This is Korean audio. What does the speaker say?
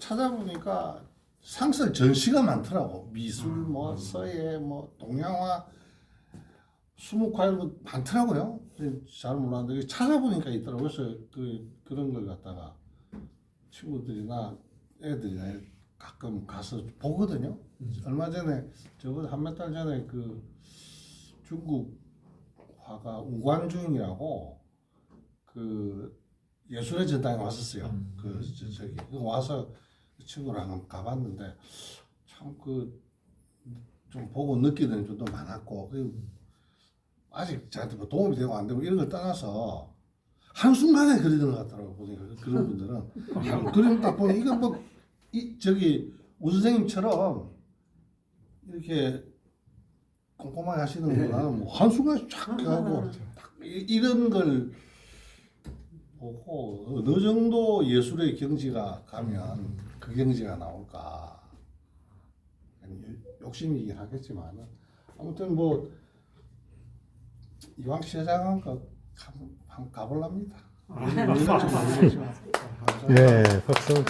찾아보니까 상설 전시가 많더라고. 미술, 뭐 서예, 뭐 동양화, 수묵화이런 거 많더라고요. 근데 잘 몰랐는데 찾아보니까 있더라고요. 그래서 그 그런 걸 갖다가 친구들이나 애들이나 가끔 가서 보거든요. 얼마 전에 저번 한몇 달 전에 그 중국 화가 우관중이라고 그 예술의 전당에 왔었어요. 그 저, 저기 그 와서 그 친구랑 한번 가봤는데 참 그 좀 보고 느끼는 점도 많았고 그 아직 저한테 뭐 도움이 되고 안 되고 이런 걸 떠나서 한 순간에 그리는 것 같더라고 보니까 그런 분들은. 그림 딱 보면 이거 뭐이 저기 우 선생님처럼 이렇게 꼼꼼하게 하시는 거는 뭐 한순간에 쫙 하고 딱 이- 이런 걸 보고 어느 정도 예술의 경지가 가면 그 경지가 나올까 욕심이긴 하겠지만 아무튼 뭐 이왕 거 한번 가볼랍니다. 뭐 이런 줄 모르겠지만. 예, 박수.